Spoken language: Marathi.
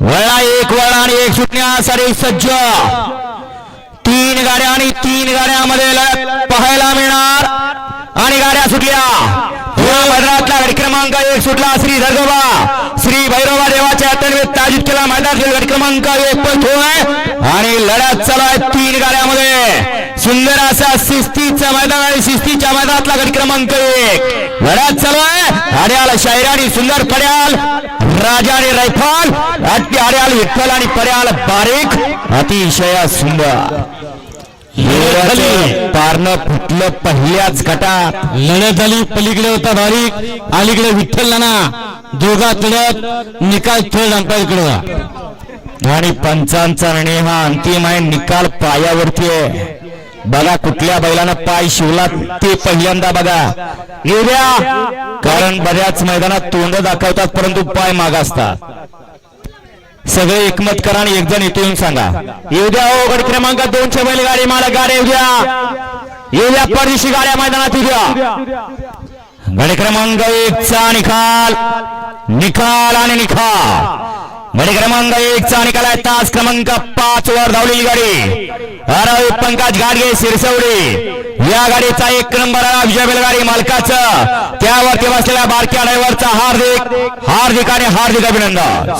वळा एक वळा आणि एक सुटण्यासाठी सज्ज. तीन गाड्या आणि तीन गाड्यामध्ये लढत पाहायला मिळणार. आणि गाड्या सुटल्या. या मैदानातला गट क्रमांक एक सुटला. श्री धर्गोबा श्री भैरवा देवाच्या तन्वीत ताजिद केला मैदानातील गट क्रमांक एक पळतोय आणि लढत चालू आहे. तीन गाड्या असा शिस्तीचं मैदान आणि शिस्तीच्या मैदानातला गट क्रमांक एक. लढत चालू आहे. आड्याल शाहीर आणि सुंदर पड्याल राजा आणि रैफाल अति आड्याल विठ्ठल आणि पड्याल बारीक अतिशय सुंदर. पारणं फुटलं पहिल्याच गटात. लढत झाली पलीकडे होता बारीक अलीकडे विठ्ठल नाना. दोघात लढत निकाल थर्ड अंपायरकडे आणि पंचांचा निर्णय हा अंतिम आहे निकाल पायावरती आहे. बघा कुठल्या बैलानं पाय शिवला ते पहिल्यांदा बघा. येऊ द्या कारण बऱ्याच मैदानात तोंड दाखवतात परंतु पाय माग असतात. सगळे एकमत करा आणि एक जण येऊन सांगा. येऊ द्या हो गड क्रमांक दोनशे बैलगाडी मला गाड्या येऊ द्या येऊ द्या परदेशी गाड्या मैदानात येऊ द्या गड क्रमांक एकचा निकाल. निकाल आणि निकाल. गडी क्रमांक एकचा निकाल आहे. तास क्रमांक पाच वर धावलेली गाडी. अरे पंकज गाडगे सिरसवडी या गाडीचा एक नंबर आहे. विजय बैलगाडी मालकाचं. त्यावरती बसलेल्या बारक्या ड्रायव्हरचा हार्दिक हार्दिक आणि हार्दिक अभिनंदन.